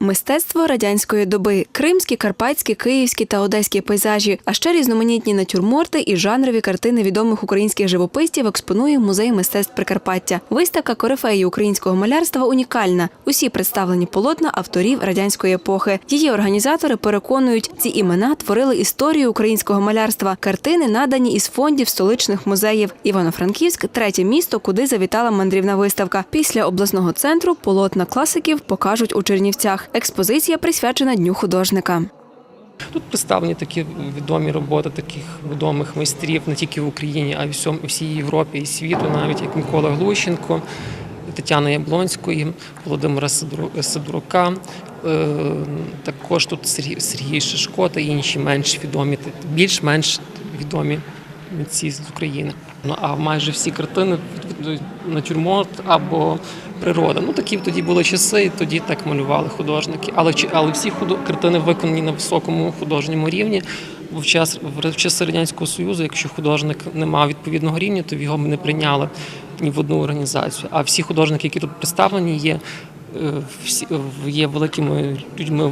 Мистецтво радянської доби, кримські, карпатські, київські та одеські пейзажі, а ще різноманітні натюрморти і жанрові картини відомих українських живописців експонує музей мистецтв Прикарпаття. Виставка корифеї українського малярства унікальна. Усі представлені полотна авторів радянської епохи. Її організатори переконують, ці імена творили історію українського малярства. Картини надані із фондів столичних музеїв. Івано-Франківськ третє місто, куди завітала мандрівна виставка. Після обласного центру полотна класиків покажуть у Чернівцях. Експозиція присвячена Дню художника. Тут представлені такі відомі роботи таких відомих майстрів не тільки в Україні, а й всьому всій Європі і світу, навіть як Микола Глущенко, Тетяна Яблонської, Володимира Сидору- Сидорука. Е, Також тут Сергій Шишко та інші менш відомі, більш-менш відомі митці з України. Ну а майже всі картини натюрморт або природа. Ну такі тоді були часи, і тоді так малювали художники. Але але всі худо- картини виконані на високому художньому рівні. В час в часи радянського союзу, якщо художник не мав відповідного рівня, то його не прийняли ні в одну організацію. А всі художники, які тут представлені, є. е, Всі є великими людьми